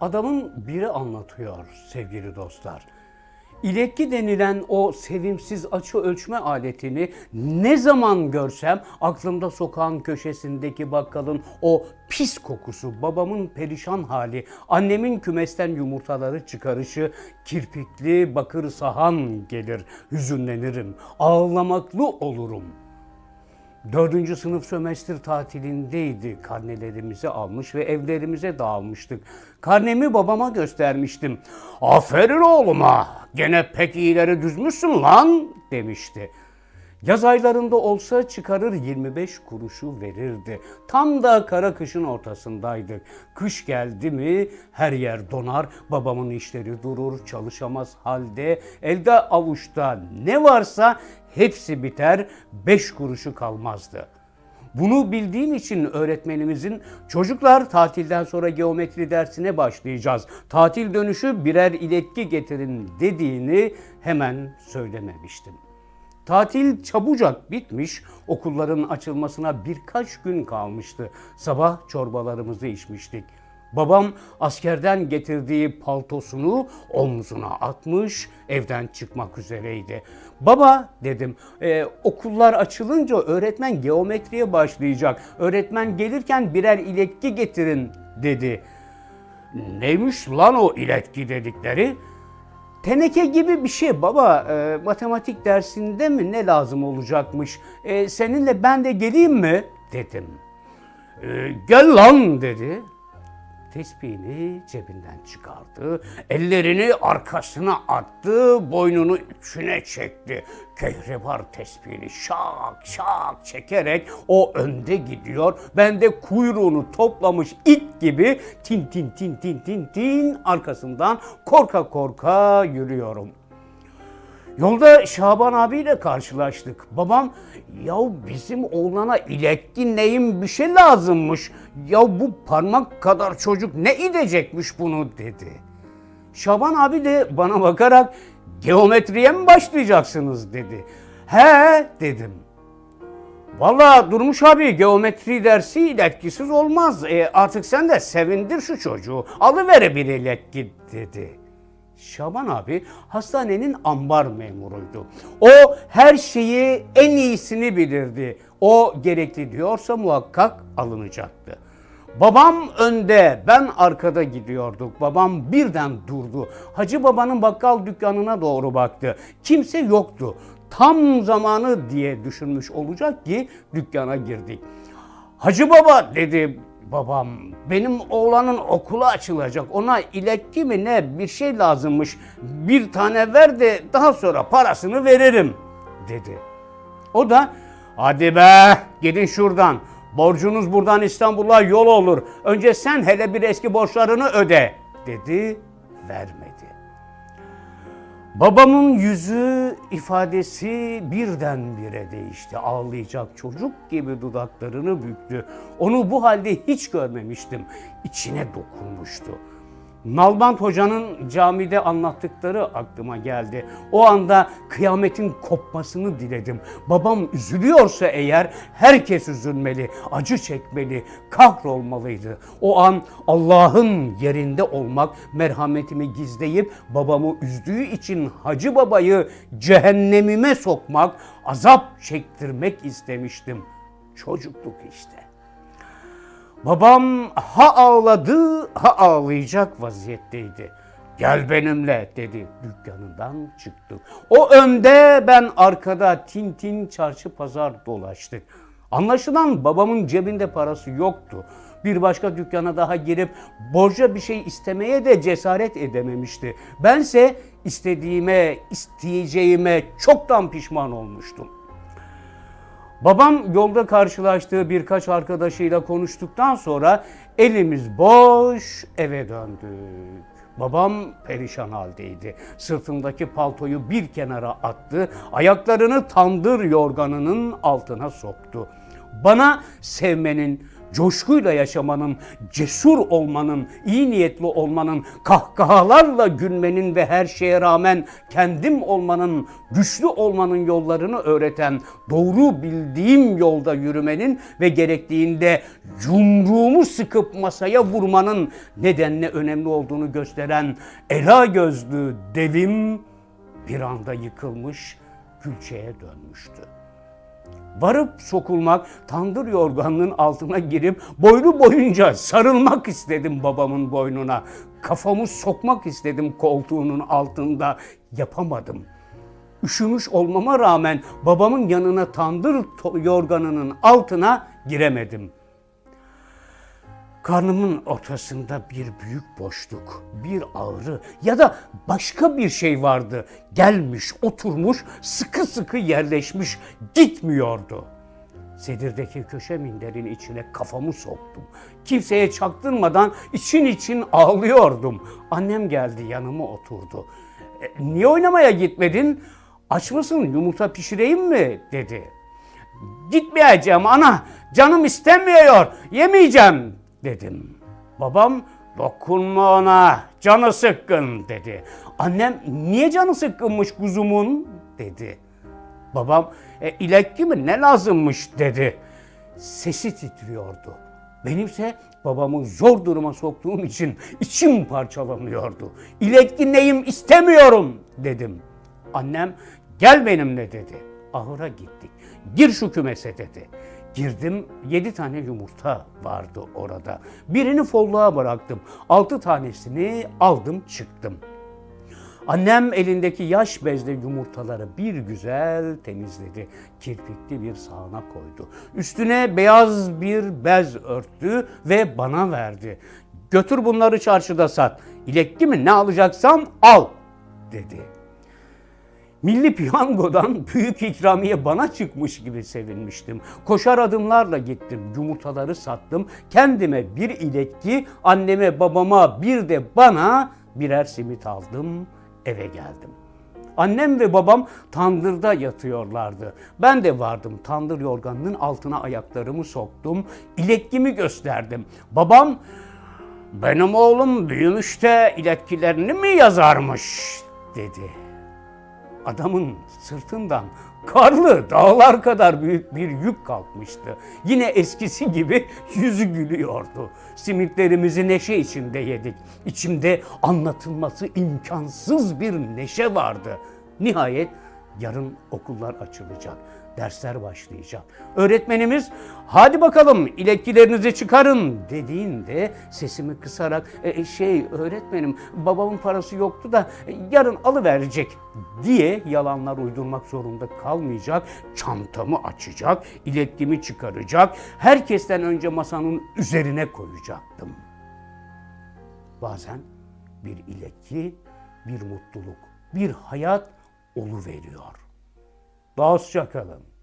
Adamın biri anlatıyor sevgili dostlar. İletki denilen o sevimsiz açı ölçme aletini ne zaman görsem aklımda sokağın köşesindeki bakkalın o pis kokusu, babamın perişan hali, annemin kümesten yumurtaları çıkarışı, kirpikli bakır sahan gelir, hüzünlenirim, ağlamaklı olurum.'' Dördüncü sınıf sömestr tatilindeydi. Karnelerimizi almış ve evlerimize dağılmıştık. Karnemi babama göstermiştim. Aferin oğluma, gene pek iyileri düzmüşsün lan demişti. Yaz aylarında olsa çıkarır 25 kuruşu verirdi. Tam da kara kışın ortasındaydık. Kış geldi mi her yer donar, babamın işleri durur, çalışamaz halde, elde avuçta ne varsa hepsi biter, 5 kuruşu kalmazdı. Bunu bildiğim için öğretmenimizin çocuklar tatilden sonra geometri dersine başlayacağız. Tatil dönüşü birer iletki getirin dediğini hemen söylememiştim. Tatil çabucak bitmiş, okulların açılmasına birkaç gün kalmıştı. Sabah çorbalarımızı içmiştik. Babam askerden getirdiği paltosunu omzuna atmış, evden çıkmak üzereydi. Baba dedim, "e, okullar açılınca öğretmen geometriye başlayacak. Öğretmen gelirken birer iletki getirin dedi. Neymiş lan o iletki dedikleri? Teneke gibi bir şey baba e, matematik dersinde mi ne lazım olacakmış? E, seninle ben de geleyim mi dedim. "E, gel lan dedi. Tespihini cebinden çıkardı, ellerini arkasına attı, boynunu içine çekti. Kehribar tespihini şak şak çekerek o önde gidiyor. Ben de kuyruğunu toplamış it gibi tin tin tin tin tin tin arkasından korka korka yürüyorum. Yolda Şaban abiyle karşılaştık. Babam ya bizim oğlana iletki neyin bir şey lazımmış. Ya bu parmak kadar çocuk ne idecekmiş bunu dedi. Şaban abi de bana bakarak geometriye mi başlayacaksınız dedi. He dedim. Valla Durmuş abi geometri dersi etkisiz olmaz. E, artık sen de sevindir şu çocuğu. Alıvere bir iletki dedi. Şaban abi hastanenin ambar memuruydu. O her şeyi en iyisini bilirdi. O gerekli diyorsa muhakkak alınacaktı. Babam önde, ben arkada gidiyorduk. Babam birden durdu. Hacı babanın bakkal dükkanına doğru baktı. Kimse yoktu. Tam zamanı diye düşünmüş olacak ki dükkana girdik. Hacı baba dedi babam benim oğlanın okulu açılacak ona iletki mi ne bir şey lazımmış bir tane ver de daha sonra parasını veririm dedi. O da hadi be gidin şuradan borcunuz buradan İstanbul'a yol olur önce sen hele bir eski borçlarını öde dedi vermedi. Babamın yüzü ifadesi birdenbire değişti. Ağlayacak çocuk gibi dudaklarını büktü. Onu bu halde hiç görmemiştim. İçine dokunmuştu. Nalbant Hoca'nın camide anlattıkları aklıma geldi. O anda kıyametin kopmasını diledim. Babam üzülüyorsa eğer herkes üzülmeli, acı çekmeli, kahrolmalıydı. O an Allah'ın yerinde olmak, merhametimi gizleyip babamı üzdüğü için Hacı Baba'yı cehennemime sokmak, azap çektirmek istemiştim. Çocukluk işte. Babam ha ağladı ha ağlayacak vaziyetteydi. Gel benimle dedi dükkanından çıktık. O önde ben arkada tin tin çarşı pazar dolaştık. Anlaşılan babamın cebinde parası yoktu. Bir başka dükkana daha girip borca bir şey istemeye de cesaret edememişti. Bense istediğime, isteyeceğime çoktan pişman olmuştum. Babam yolda karşılaştığı birkaç arkadaşıyla konuştuktan sonra elimiz boş eve döndük. Babam perişan haldeydi. Sırtındaki paltoyu bir kenara attı, ayaklarını tandır yorganının altına soktu. Bana sevmenin, coşkuyla yaşamanın, cesur olmanın, iyi niyetli olmanın, kahkahalarla gülmenin ve her şeye rağmen kendim olmanın, güçlü olmanın yollarını öğreten, doğru bildiğim yolda yürümenin ve gerektiğinde yumruğumu sıkıp masaya vurmanın nedenle önemli olduğunu gösteren ela gözlü devim bir anda yıkılmış, külçeye dönmüştü. Varıp sokulmak, tandır yorganının altına girip boylu boyunca sarılmak istedim babamın boynuna. Kafamı sokmak istedim koltuğunun altında. Yapamadım. Üşümüş olmama rağmen babamın yanına tandır yorganının altına giremedim. Karnımın ortasında bir büyük boşluk, bir ağrı ya da başka bir şey vardı. Gelmiş, oturmuş, sıkı sıkı yerleşmiş, gitmiyordu. Sedirdeki köşe minderin içine kafamı soktum. Kimseye çaktırmadan için için ağlıyordum. Annem geldi yanıma oturdu. "E, niye oynamaya gitmedin? Aç mısın yumurta pişireyim mi? dedi. Gitmeyeceğim ana, canım istemiyor, yemeyeceğim dedim. Babam dokunma ona, canı sıkkın dedi. Annem niye canı sıkkınmış kuzumun dedi. Babam e, ilekki mi ne lazımmış dedi. Sesi titriyordu. Benimse babamı zor duruma soktuğum için içim parçalanıyordu. İlekki neyim istemiyorum dedim. Annem gel benimle dedi. Ahıra gittik. Gir şu kümese dedi. Girdim yedi tane yumurta vardı orada. Birini folluğa bıraktım. Altı tanesini aldım çıktım. Annem elindeki yaş bezle yumurtaları bir güzel temizledi. Kirpikli bir sağana koydu. Üstüne beyaz bir bez örttü ve bana verdi. Götür bunları çarşıda sat. İlekli mi ne alacaksan al dedi. Milli piyangodan büyük ikramiye bana çıkmış gibi sevinmiştim. Koşar adımlarla gittim, yumurtaları sattım. Kendime bir ilekki, anneme babama bir de bana birer simit aldım, eve geldim. Annem ve babam tandırda yatıyorlardı. Ben de vardım tandır yorganının altına ayaklarımı soktum, ilekkimi gösterdim. Babam benim oğlum büyümüş de ilekkilerini mi yazarmış dedi adamın sırtından karlı dağlar kadar büyük bir yük kalkmıştı. Yine eskisi gibi yüzü gülüyordu. Simitlerimizi neşe içinde yedik. İçimde anlatılması imkansız bir neşe vardı. Nihayet yarın okullar açılacak. Dersler başlayacak. Öğretmenimiz hadi bakalım ilekkilerinizi çıkarın dediğinde sesimi kısarak "E, şey öğretmenim babamın parası yoktu da e, yarın alıverecek diye yalanlar uydurmak zorunda kalmayacak. Çantamı açacak, iletkimi çıkaracak. Herkesten önce masanın üzerine koyacaktım. Bazen bir ilekki, bir mutluluk, bir hayat oluveriyor. Dostça kalın.